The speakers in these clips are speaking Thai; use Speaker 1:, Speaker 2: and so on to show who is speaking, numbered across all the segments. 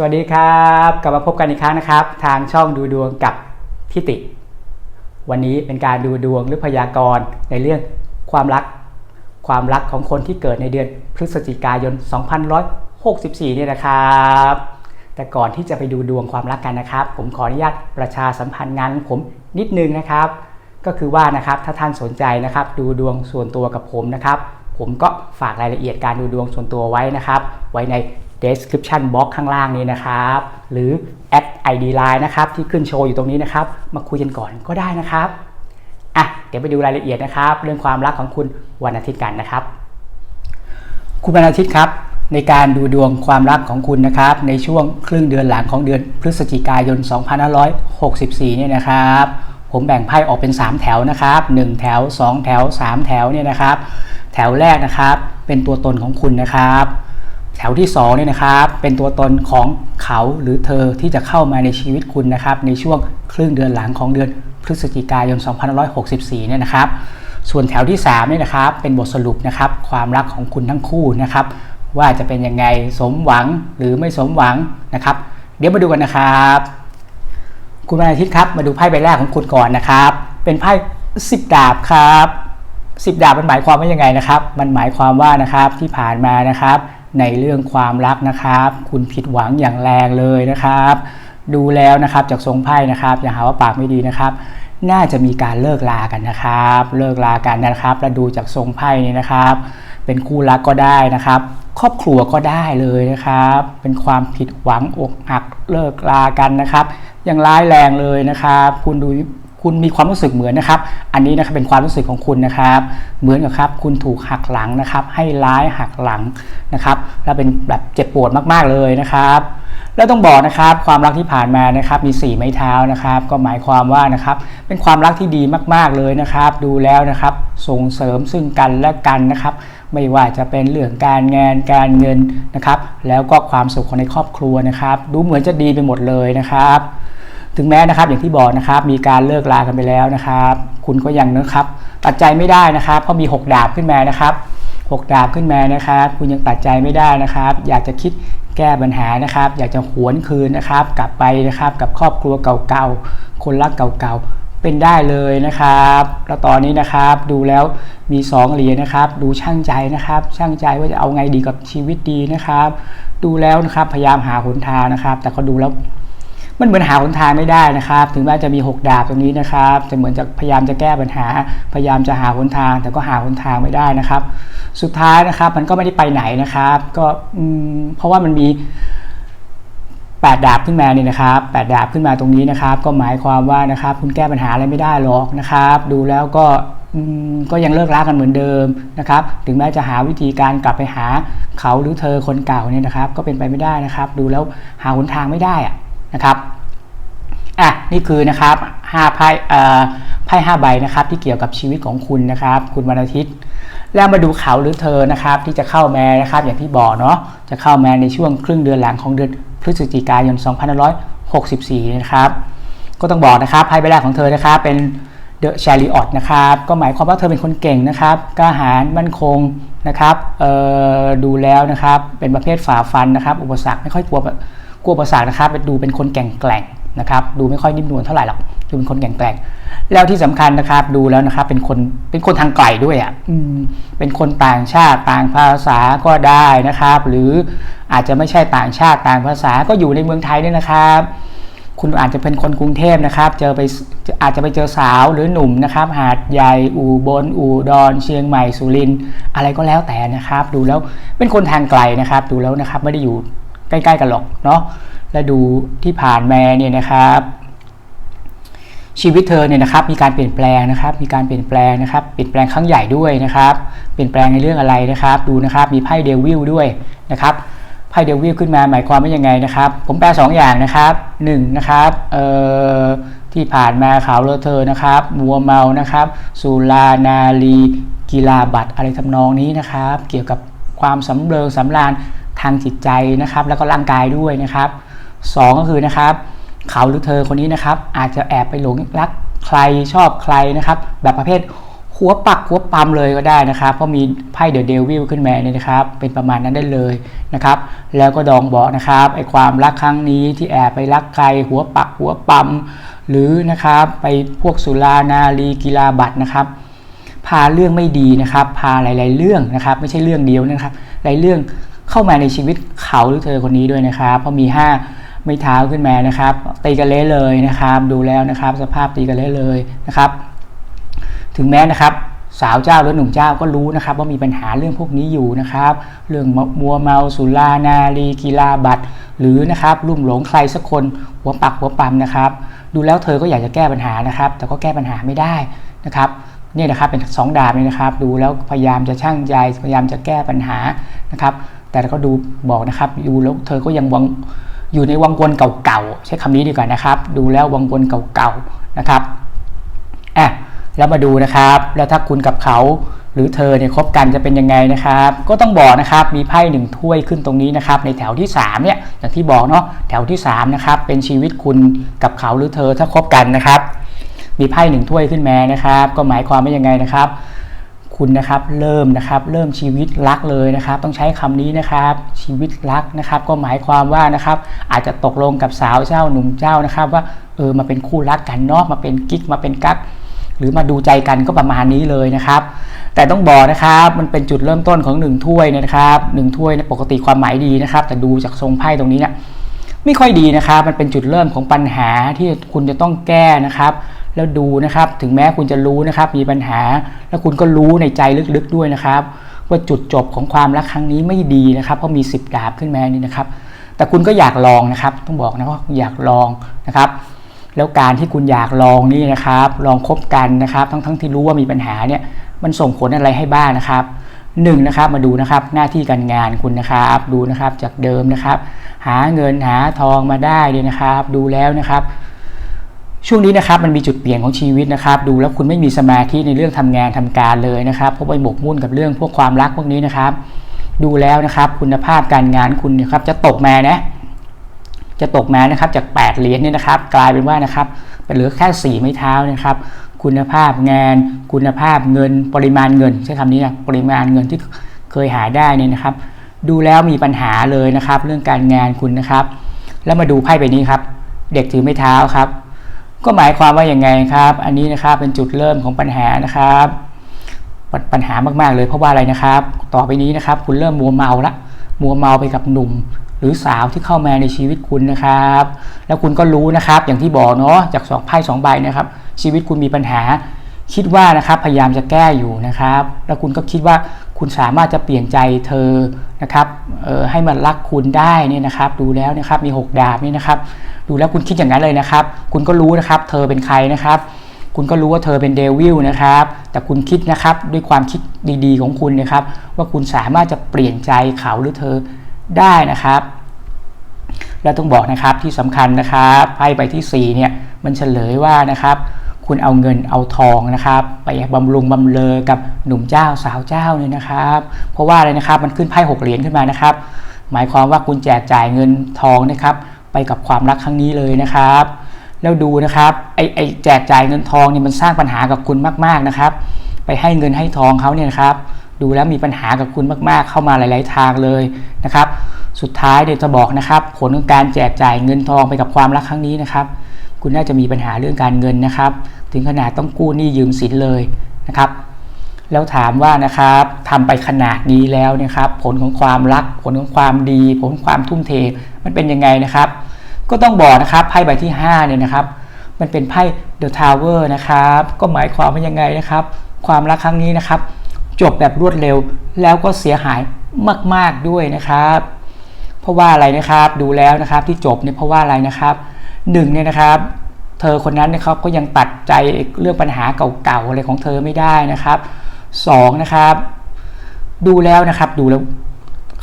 Speaker 1: สวัสดีครับกลับมาพบกันอีกครั้งนะครับ ทางช่องดูดวงกับพิติ วันนี้เป็นการดูดวงหรือพยากรณ์ในเรื่องความรัก ความรักของคนที่เกิดในเดือนพฤศจิกายน2564 เนี่ยนะครับ แต่ก่อนที่จะไปดูดวงความรักกันนะครับ ผมขออนุญาตประชาสัมพันธ์งานผมนิดนึงนะครับ ก็คือว่านะครับถ้าท่านสนใจนะครับ ดูดวงส่วนตัวกับผมนะครับ ผมก็ฝากรายละเอียดการดูดวงส่วนตัวไว้นะครับ ไว้ใน description box ข้างล่างนี้นะครับ หรือ at id line นะครับที่ขึ้นโชว์อยู่ตรงนี้นะครับ มาคุยกันก่อนก็ได้นะครับอะเดี๋ยวไปดูรายละเอียดนะครับ เรื่องความรักของคุณวันอาทิตย์กันนะครับ คุณวันอาทิตย์ครับ ในการดูดวงความรักของคุณนะครับ ในช่วงครึ่งเดือนหลังของเดือนพฤศจิกายน 2564 เนี่ยนะครับผมแบ่งไพ่ออกเป็น 3 แถวนะครับ 1 แถว 2 แถว 3 แถวเนี่ยนะครับ แถวแรกนะครับ เป็นตัวตนของคุณนะครับ แถวที่2เนี่ยนะครับเป็นตัวตนของเขาหรือเธอที่จะเข้ามาในชีวิตคุณนะครับในช่วงครึ่งเดือนหลังของเดือนพฤศจิกายน 2564 เนี่ยนะครับ ส่วนแถวที่3เนี่ยนะครับเป็นบทสรุปนะครับความรักของคุณทั้งคู่นะครับ ว่าจะเป็นยังไงสมหวังหรือไม่สมหวังนะครับ เดี๋ยวมาดูกันนะครับ คุณวันอาทิตย์ครับมาดูไพ่ใบแรกของคุณก่อนนะครับ เป็นไพ่สิบดาบครับสิบดาบมันหมายความว่ายังไงนะครับ มันหมายความว่านะครับที่ผ่านมานะครับ ในเรื่องความรักนะครับ คุณผิดหวังอย่างแรงเลยนะครับ ดูแล้วนะครับจากทรงไพ่นะครับ อย่าหาว่าปากไม่ดีนะครับ น่าจะมีการเลิกลากันนะครับ เลิกลากันนะครับ แล้วดูจากทรงไพ่นี้นะครับ เป็นคู่รักก็ได้นะครับ ครอบครัวก็ได้เลยนะครับ เป็นความผิดหวังอกหักเลิกลากันนะครับอย่างร้ายแรงเลยนะครับ คุณดู คุณมีความรู้สึกเหมือนนะครับ อันนี้นะครับเป็นความรู้สึกของคุณนะครับ เหมือนกับครับคุณถูกหักหลังนะครับ ให้ร้ายหักหลังนะครับ แล้วเป็นแบบเจ็บปวดมากๆเลยนะครับแล้วต้องบอกนะครับความรักที่ผ่านมานะครับมี 4 ไม้เท้านะครับ ก็หมายความว่านะครับเป็นความรักที่ดีมาก ๆเลยนะครับ ดูแล้วนะครับส่งเสริมซึ่งกันและกันนะครับ ไม่ว่าจะเป็นเรื่องการงานการเงินนะครับ แล้วก็ความสุขของในครอบครัวนะครับ ดูเหมือนจะดีไปหมดเลยนะครับ ถึงแม้นะครับอย่างที่บอกนะครับ มีการเลิกลากันไปแล้วนะครับ คุณก็ยังนะครับตัดใจไม่ได้นะครับเพราะมี 6 ดาบขึ้นมานะครับ 6 ดาบขึ้นมานะครับ คุณยังตัดใจไม่ได้นะครับ อยากจะคิดแก้ปัญหานะครับ อยากจะหวนคืนนะครับ กลับไปนะครับ กับครอบครัวเก่าๆคนรักเก่าๆเป็นได้เลยนะครับ แล้วตอนนี้นะครับดูแล้วมี 2 เหรียญนะครับ ดูช่างใจนะครับ ช่างใจว่าจะเอาไงดีกับชีวิตดีนะครับ ดูแล้วนะครับพยายามหาหนทางนะครับ แต่ก็ดูแล้ว มันเหมือนหาหนทางไม่ได้นะครับ ถึงแม้จะมี 6 ดาบตรงนี้นะครับ จะเหมือนจะพยายามจะแก้ปัญหา พยายามจะหาหนทาง แต่ก็หาหนทางไม่ได้นะครับ สุดท้ายนะครับมันก็ไม่ได้ไปไหนนะครับ ก็เพราะว่ามันมี8ดาบขึ้นมาเนี่ยนะครับ8ดาบขึ้นมาตรงนี้นะครับ ก็หมายความว่านะครับ คุณแก้ปัญหาอะไรไม่ได้หรอกนะครับ ดูแล้วก็ก็ยังเลิกรักกันเหมือนเดิมนะครับ ถึงแม้จะหาวิธีการกลับไปหาเขาหรือเธอคนเก่าเนี่ยนะครับ ก็เป็นไปไม่ได้นะครับ ดูแล้วหาหนทางไม่ได้อะ นะครับอะนี่คือนะครับห้าไพ่เอ่อไพ่ห้าใบนะครับที่เกี่ยวกับชีวิตของคุณนะครับ คุณวันอาทิตย์ แล้วมาดูเขาหรือเธอนะครับ ที่จะเข้าแมานะครับ อย่างที่บอกเนาะจะเข้าแมาในช่วงครึ่งเดือนหลังของเดือนพฤศจิกายน 2564 นะครับ ก็ต้องบอกนะครับไพ่ใบแรกของเธอนะครับ เป็นเดอะชาริออตนะครับก็หมายความว่าเธอเป็นคนเก่งนะครับกล้าหาญมั่นคงนะครับดูแล้วนะครับเป็นประเภทฝ่าฟันนะครับ อุปสรรคไม่ค่อยกลัว กลัวอุปสรรคนะครับดูเป็นคนแก่งแกร่งนะครับดูไม่ค่อยนิ่มนวลเท่าไหร่หรอกดูเป็นคนแก่งแกร่งแล้วที่สำคัญนะครับดูแล้วนะครับเป็นคนเป็นคนทางไกลด้วยอะเป็นคนต่างชาติต่างภาษาก็ได้นะครับ หรืออาจจะไม่ใช่ต่างชาติต่างภาษาก็อยู่ในเมืองไทยเนี่ยนะครับ คุณอาจจะเป็นคนกรุงเทพนะครับ เจอไปอาจจะไปเจอสาวหรือหนุ่มนะครับ หาดใหญ่อู่บนอู่ดอน เชียงใหม่สุรินอะไรก็แล้วแต่นะครับ ดูแล้วเป็นคนทางไกลนะครับ ดูแล้วนะครับไม่ได้อยู่ ใกล้ ๆ กันหรอกเนาะและดูที่ผ่านมาเนี่ยนะครับ ชีวิตเธอเนี่ยนะครับ มีการเปลี่ยนแปลงนะครับ มีการเปลี่ยนแปลงนะครับ เปลี่ยนแปลงครั้งใหญ่ด้วยนะครับ เปลี่ยนแปลงในเรื่องอะไรนะครับ ดูนะครับ มีไพ่เดวิลด้วยนะครับไพ่เดวิลขึ้นมาหมายความว่ายังไงนะครับ ผมแปล2อย่างนะครับ1นะครับเอ่อที่ผ่านมาขาวเลอะเธอนะครับมัวเมานะครับสุรานาลีกีฬาบัตรอะไรทำนองนี้นะครับ เกี่ยวกับความสำเริงสำราญ ทางจิตใจนะครับ แล้วก็ร่างกายด้วยนะครับสองก็คือนะครับ เขาหรือเธอคนนี้นะครับ อาจจะแอบไปหลงรักใครชอบใครนะครับ แบบประเภทหัวปักหัวปั๊มเลยก็ได้นะครับ เพราะมีไพ่เดอะเดวิลขึ้นมาเนี่ยนะครับ เป็นประมาณนั้นได้เลยนะครับ แล้วก็ดองบอกนะครับไอความรักครั้งนี้ที่แอบไปรักใครหัวปักหัวปั๊มหรือนะครับไปพวกสุรานารีกีฬาบัตรนะครับ พาเรื่องไม่ดีนะครับ พาหลาย ๆ เรื่องนะครับ ไม่ใช่เรื่องเดียวนะครับ หลายเรื่อง เข้ามาในชีวิตเขาหรือเธอคนนี้ด้วยนะครับ เพราะมี 5 ไม่เท้าขึ้นมานะครับ ตีกันเละเลยนะครับ ดูแล้วนะครับ สภาพตีกันเละเลยนะครับ ถึงแม้นะครับสาวเจ้าหรือหนุ่มเจ้าก็รู้นะครับ ว่ามีปัญหาเรื่องพวกนี้อยู่นะครับ เรื่องมัวเมาสุรานารีกีฬาบัตร หรือนะครับลุ่มหลงใครสักคนหัวปักหัวปั๊มนะครับ ดูแล้วเธอก็อยากจะแก้ปัญหานะครับ แต่ก็แก้ปัญหาไม่ได้นะครับนี่นะครับเป็นสองดาบนี่นะครับ ดูแล้วพยายามจะช่างใจพยายามจะแก้ปัญหานะครับ แต่ก็ดูบอกนะครับดูแล้วเธอก็ยังวังอยู่ในวังวนเก่าๆใช้คำนี้ดีกว่านะครับ ดูแล้ววังวนเก่าๆนะครับอะแล้วมาดูนะครับ แล้วถ้าคุณกับเขาหรือเธอเนี่ยคบกันจะเป็นยังไงนะครับ ก็ต้องบอกนะครับมีไพ่หนึ่งถ้วยขึ้นตรงนี้นะครับ ในแถวที่3เนี่ยอย่างที่บอกเนาะแถวที่3นะครับเป็นชีวิตคุณกับเขาหรือเธอถ้าคบกันนะครับ มีไพ่หนึ่งถ้วยขึ้นมานะครับ ก็หมายความว่ายังไงนะครับ คุณนะครับเริ่มนะครับเริ่มชีวิตรักเลยนะครับ ต้องใช้คำนี้นะครับ ชีวิตรักนะครับ ก็หมายความว่านะครับ อาจจะตกลงกับสาวเจ้าหนุ่มเจ้านะครับ ว่าเออมาเป็นคู่รักกันเนาะมาเป็นกิ๊กมาเป็นกั๊กหรือมาดูใจกันก็ประมาณนี้เลยนะครับ แต่ต้องบอกนะครับมันเป็นจุดเริ่มต้นของหนึ่งถ้วยนะครับหนึ่งถ้วยเนี่ยปกติความหมายดีนะครับ แต่ดูจากทรงไพ่ตรงนี้เนี่ยไม่ค่อยดีนะครับ มันเป็นจุดเริ่มของปัญหาที่คุณจะต้องแก้นะครับ แล้วดูนะครับ ถึงแม้คุณจะรู้นะครับ มีปัญหา แล้วคุณก็รู้ในใจลึกๆด้วยนะครับ ว่าจุดจบของความรักครั้งนี้ไม่ดีนะครับ เพราะมี 10 ดาบขึ้นมานี่นะครับ แต่คุณก็อยากลองนะครับ ต้องบอกนะว่าอยากลองนะครับ แล้วการที่คุณอยากลองนี่นะครับ ลองคบกันนะครับ ทั้งๆทที่รู้ว่ามีปัญหาเนี่ย มันส่งผลอะไรให้บ้างนะครับหนึ่งนะครับมาดูนะครับหน้าที่การงานคุณนะครับ ดูนะครับจากเดิมนะครับ หาเงินหาทองมาได้เนี่ยนะครับ ดูแล้วนะครับ ช่วงนี้นะครับมันมีจุดเปลี่ยนของชีวิตนะครับดูแล้วคุณไม่มีสมาธิในเรื่องทำงานทำการเลยนะครับเพราะไปหมกมุ่นกับเรื่องพวกความรักพวกนี้นะครับ ดูแล้วนะครับคุณภาพการงานคุณนะครับจะตกมานะจะตกมานะครับจาก 8 เหรียญนี่นะครับ กลายเป็นว่านะครับเป็นเหลือแค่ 4 ไม้เท้านะครับ คุณภาพงาน คุณภาพเงินปริมาณเงินใช้คำนี้นะปริมาณเงินที่เคยหาได้นี่นะครับ ดูแล้วมีปัญหาเลยนะครับ เรื่องการงานคุณนะครับ แล้วมาดูไพ่ใบนี้ครับ เด็กถือไม้เท้าครับ ก็หมายความว่าอย่างไงครับ อันนี้นะครับเป็นจุดเริ่มของปัญหานะครับปปัญหามากๆเลยเพราะว่าอะไรนะครับ ต่อไปนี้นะครับ คุณเริ่มมัวเมาละมัวเมาไปกับหนุ่ม หรือสาวที่เข้ามาในชีวิตคุณนะครับ แล้วคุณก็รู้นะครับ อย่างที่บอกเนาะจากสองไพ่สองใบนะครับ ชีวิตคุณมีปัญหา คิดว่านะครับพยายามจะแก้อยู่นะครับ แล้วคุณก็คิดว่าคุณสามารถจะเปลี่ยนใจเธอนะครับออให้มันรักคุณได้เนี่ยนะครับ ดูแล้วนะครับมี 6 ดาบนี่นะครับ ดูแล้วคุณคิดอย่างนั้นเลยนะครับ คุณก็รู้นะครับ เธอเป็นใครนะครับ คุณก็รู้ว่าเธอเป็นเดวิลนะครับ แต่คุณคิดนะครับด้วยความคิดดีๆของคุณนะครับ ว่าคุณสามารถจะเปลี่ยนใจเขาหรือเธอได้นะครับแล้วต้องบอกนะครับที่สำคัญนะครับไพ่ใบที่ 4 เนี่ยมันเฉลยว่านะครับ คุณเอาเงินเอาทองนะครับ ไปบำรุงบำเลอกับหนุ่มเจ้าสาวเจ้าเนี่ยนะครับ เพราะว่าอะไรนะครับมันขึ้นไพ่หกเหรียญขึ้นมานะครับ หมายความว่าคุณแจกจ่ายเงินทองนะครับ ไปกับความรักครั้งนี้เลยนะครับ แล้วดูนะครับไอ้ไอ้แจกจ่ายเงินทองนี่มันสร้างปัญหากับคุณมากๆนะครับ ไปให้เงินให้ทองเขาเนี่ยครับ ดูแล้วมีปัญหากับคุณมากๆ เข้ามาหลาย ๆ ทางเลยนะครับ สุดท้ายเดี๋ยวจะบอกนะครับ ผลของการแจกจ่ายเงินทองไปกับความรักครั้งนี้นะครับ คุณน่าจะมีปัญหาเรื่องการเงินนะครับ ถึงขนาดต้องกู้หนี้ยืมสินเลยนะครับแล้วถามว่านะครับทำไปขนาดนี้แล้วนะครับ ผลของความรัก ผลของความดี ผลของความทุ่มเท มันเป็นยังไงนะครับ ก็ต้องบอกนะครับไพ่ใบที่5เนี่ยนะครับ มันเป็นไพ่ The Tower นะครับ ก็หมายความว่ายังไงนะครับ ความรักครั้งนี้นะครับ จบแบบรวดเร็วแล้วก็เสียหายมาก ๆด้วยนะครับ เพราะว่าอะไรนะครับดูแล้วนะครับที่จบเนี่ยเพราะว่าอะไรนะครับหนึ่งเนี่ยนะครับเธอคนนั้นนะครับก็ยังตัดใจเรื่องปัญหาเก่าๆอะไรของเธอไม่ได้นะครับสองนะครับ ดูแล้วนะครับดูแล้ว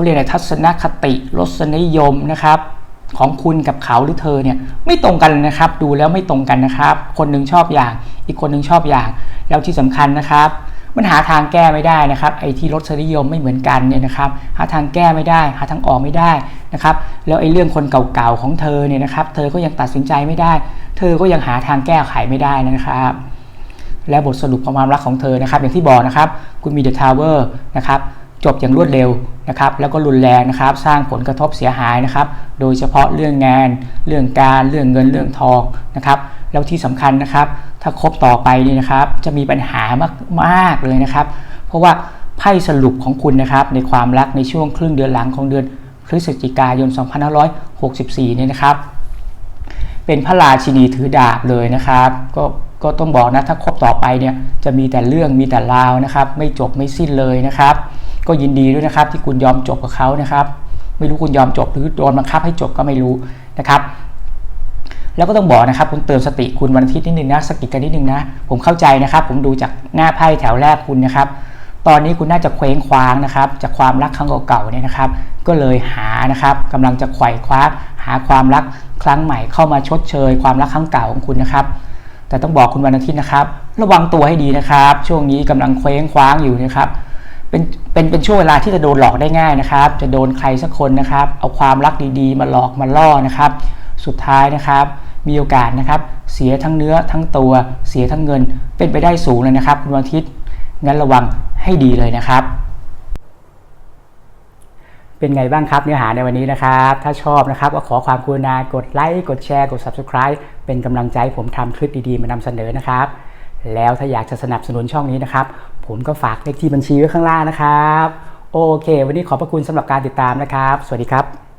Speaker 1: เขาเรียกอะไรทัศนคติรสนิยมนะครับ ของคุณกับเขาหรือเธอเนี่ยไม่ตรงกันนะครับ ดูแล้วไม่ตรงกันนะครับ คนหนึงชอบอย่าง อีกคนหนึงชอบอย่าง แล้วที่สำคัญนะครับมันหาทางแก้ไม่ได้นะครับไอ้ที่รสนิยมไม่เหมือนกันเนี่ยนะครับหาทางแก้ไม่ได้ หาทางออกไม่ได้นะครับแล้วไอ้เรื่องคนเก่าๆของเธอเนี่ยนะครับเธอก็ยังตัดสินใจไม่ได้ เธอก็ยังหาทางแก้ไขไม่ได้นะครับและบทสรุปของความรักของเธอนะครับ อย่างที่บอกนะครับ คุณมีเดอะทาวเวอร์นะครับ จบอย่างรวดเร็วนะครับแล้วก็รุนแรงนะครับ สร้างผลกระทบเสียหายนะครับ โดยเฉพาะเรื่องงาน เรื่องการเรื่องเงินเรื่องทองนะครับ แล้วที่สำคัญนะครับ ถ้าคบต่อไปนี่นะครับ จะมีปัญหามากมากเลยนะครับ เพราะว่าไพ่สรุปของคุณนะครับ ในความรักในช่วงครึ่งเดือนหลังของเดือนพฤศจิกายน 2564 เนี่ยนะครับ เป็นพระราชินีถือดาบเลยนะครับ ก็ก็ต้องบอกนะถ้าคบต่อไปเนี่ยจะมีแต่เรื่องมีแต่ราวนะครับ ไม่จบไม่สิ้นเลยนะครับ ก็ยินดีด้วยนะครับ ที่คุณยอมจบกับเขานะครับ ไม่รู้คุณยอมจบหรือโดนบังคับให้จบก็ไม่รู้นะครับแล้วก็ต้องบอกนะครับคุณเติมสติคุณวันอาทิตย์นิดนึงนะสกิดกันนิดนึงนะผมเข้าใจนะครับ ผมดูจากหน้าไพ่แถวแรกคุณนะครับ ตอนนี้คุณน่าจะเคว้งคว้างนะครับ จากความรักครั้งเก่าๆเนี่ยนะครับ ก็เลยหานะครับกำลังจะไขว่คว้าหาความรักครั้งใหม่เข้ามาชดเชย ความรักครั้งเก่าของคุณนะครับ แต่ต้องบอกคุณวันอาทิตย์นะครับ ระวังตัวให้ดีนะครับ ช่วงนี้กำลังเคว้งคว้างอยู่นะครับ เป็นเป็นเป็นช่วงเวลาที่จะโดนหลอกได้ง่ายนะครับ จะโดนใครสักคนนะครับ เอาความรักดีๆ มาหลอกมาล่อนะครับ สุดท้ายนะครับ มีโอกาสนะครับ เสียทั้งเนื้อทั้งตัว เสียทั้งเงิน เป็นไปได้สูงเลยนะครับ คุณวันอาทิตย์งั้นระวังให้ดีเลยนะครับเป็นไงบ้างครับเนื้อหาในวันนี้นะครับ ถ้าชอบนะครับก็ขอความกรุณากดไลค์ กดแชร์ กด Subscribe เป็นกำลังใจผมทำคลิปดีๆ มานำเสนอนะครับ แล้วถ้าอยากจะสนับสนุนช่องนี้นะครับ ผมก็ฝากเลขที่บัญชีไว้ข้างล่างนะครับ โอเค วันนี้ขอบพระคุณสำหรับการติดตามนะครับ สวัสดีครับ